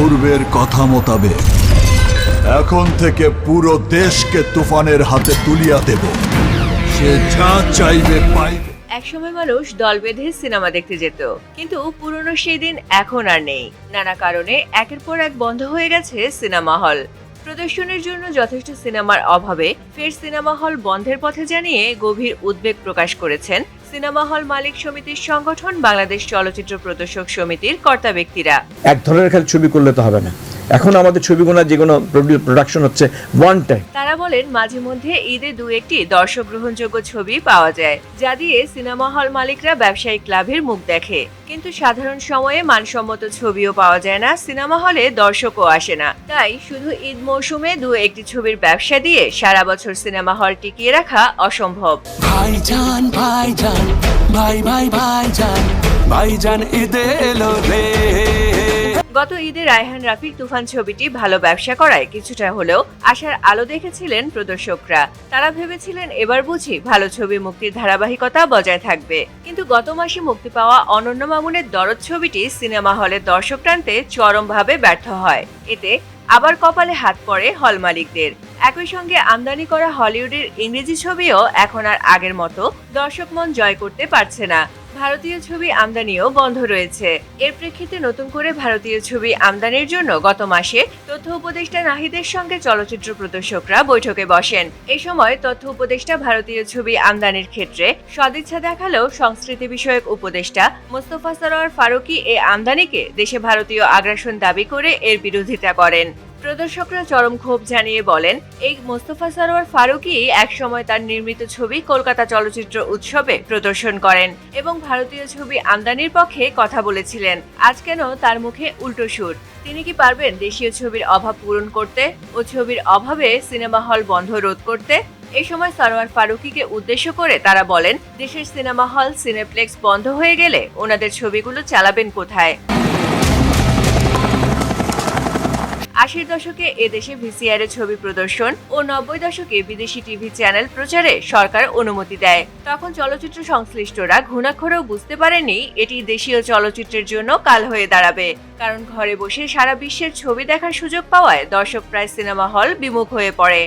পূর্বের কথা মোতাবেক, এখন থেকে পুরো দেশকে তুফানের হাতে তুলিয়া দেব। সে যা চাইবে পাইবে। একসময় মানুষ দল বেঁধে সিনেমা দেখতে যেত, কিন্তু পুরনো সেই দিন এখন আর নেই। নানা কারণে একের পর এক বন্ধ হয়ে গেছে সিনেমা হল। প্রদর্শনের জন্য যথেষ্ট সিনেমার অভাবে ফের সিনেমা হল বন্ধের পথে জানিয়ে গভীর উদ্বেগ প্রকাশ করেছেন সিনেমা হল মালিক সমিতির সংগঠন, বাংলাদেশ চলচ্চিত্র প্রদর্শক সমিতির কর্তা ব্যক্তিরা। এক ধরনের খালি ছবি করলে তো হবে না। এখন আমাদের ছবিগুলো যেগুলো প্রোডাকশন হচ্ছে ওয়ান টাইম তারা বলেন মাঝে মধ্যে ঈদে দু একটি দর্শক গ্রহণযোগ্য ছবি পাওয়া যায় যা দিয়ে সিনেমা হল মালিকরা ব্যবসায়িক লাভের মুখ দেখে। কিন্তু সাধারণ সময়ে মানসম্মত ছবিও পাওয়া যায় না সিনেমা হলে দর্শকও আসে না। তাই শুধু ঈদ মৌসুমে দু একটি ছবির ব্যবসা দিয়ে সারা বছর সিনেমা হল টিকিয়ে রাখা অসম্ভব। ভাইজান ভাইজান ভাই ভাই ভাইজান ভাইজান ঈদে এলো রে। গত ঈদে রায়হান রাফির তুফান ছবিটি ভালো ব্যবসা করায় কিছুটা হলেও আশার আলো দেখেছিলেন প্রদর্শকরা। তারা ভেবেছিলেন এবার বুঝি ভালো ছবি মুক্তির ধারাবাহিকতা বজায় থাকবে। কিন্তু গত মাসে মুক্তি পাওয়া অনন্য মামুনের দরদ ছবিটি সিনেমা হলে দর্শক টানতে চরমভাবে ব্যর্থ হয়। এতে আবার কপালে হাত পড়ে হল মালিকদের। একই সঙ্গে আমদানি করা হলিউডের ইংরেজি ছবিও এখন আর আগের মতো দর্শক মন জয় করতে পারছে না। ভারতীয় ছবি আমদানিও বন্ধ রয়েছে। এর প্রেক্ষিতে নতুন করে ভারতীয় ছবি আমদানির জন্য গত মাসে তথ্য উপদেষ্টা নাহিদের সঙ্গে চলচ্চিত্র প্রদর্শকরা বৈঠকে বসেন। এই সময় তথ্য উপদেষ্টা ভারতীয় ছবি আমদানির ক্ষেত্রে সদিচ্ছা দেখালেও সংস্কৃতি বিষয়ক উপদেষ্টা মোস্তফা সরোয়ার ফারুকি এ আমদানিকে দেশে ভারতীয় আগ্রাসন দাবি করে এর বিরোধিতা করেন। প্রদর্শকরা চরম ক্ষোভ জানিয়ে বলেন, এই মোস্তফা সরোয়ার ফারুকি একসময় তার নির্মিত ছবি কলকাতা চলচ্চিত্র উৎসবে প্রদর্শন করেন এবং ভারতীয় ছবি আমদানির পক্ষে কথা বলেছিলেন। আজ কেন তার মুখে উল্টো সুর? তিনি কি পারবেন দেশীয় ছবির অভাব পূরণ করতে ও ছবির অভাবে সিনেমা হল বন্ধ রোধ করতে? এই সময় সরোয়ার ফারুকিকে উদ্দেশ্য করে তারা বলেন, দেশের সিনেমা হল সিনেপ্লেক্স বন্ধ হয়ে গেলে ওনাদের ছবিগুলো চালাবেন কোথায়? আশির দশকে এদেশে ভিসিআর ছবি প্রদর্শন ও নব্বই দশকে বিদেশি টিভি চ্যানেল প্রচারে সরকার অনুমতি দেয়। তখন চলচ্চিত্র সংশ্লিষ্টরা ঘুণাক্ষরেও বুঝতে পারেনি এটি দেশীয় চলচ্চিত্রের জন্য কাল হয়ে দাঁড়াবে। কারণ ঘরে বসে সারা বিশ্বের ছবি দেখার সুযোগ পাওয়ায় দর্শক প্রায় সিনেমা হল বিমুখ হয়ে পড়ে।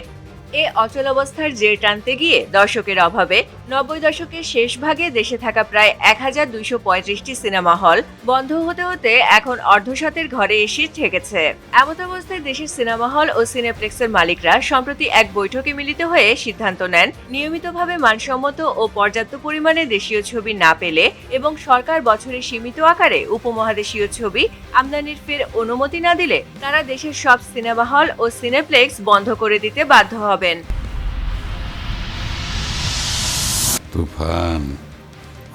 এ অচলাবস্থার জের টানতে গিয়ে দর্শকের অভাবে নব্বই দশকের শেষ ভাগে দেশে থাকা প্রায় এক হাজার দুইশো পঁয়ত্রিশটি সিনেমা হল বন্ধ হতে হতে এখন অর্ধশতের ঘরে এসে ঠেকেছে। এমত অবস্থায় দেশের সিনেমা হল ও সিনেপ্লেক্সের মালিকরা সম্প্রতি এক বৈঠকে মিলিত হয়ে সিদ্ধান্ত নেন, নিয়মিতভাবে মানসম্মত ও পর্যাপ্ত পরিমাণে দেশীয় ছবি না পেলে এবং সরকার বছরে সীমিত আকারে উপমহাদেশীয় ছবি আমদানির ফের অনুমতি না দিলে তারা দেশের সব সিনেমা হল ও সিনেপ্লেক্স বন্ধ করে দিতে বাধ্য হবেন। তুফান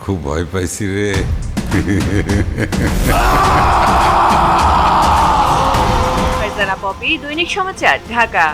খুব ভয় পাইছি রে দৈনিক সমাচার ঢাকা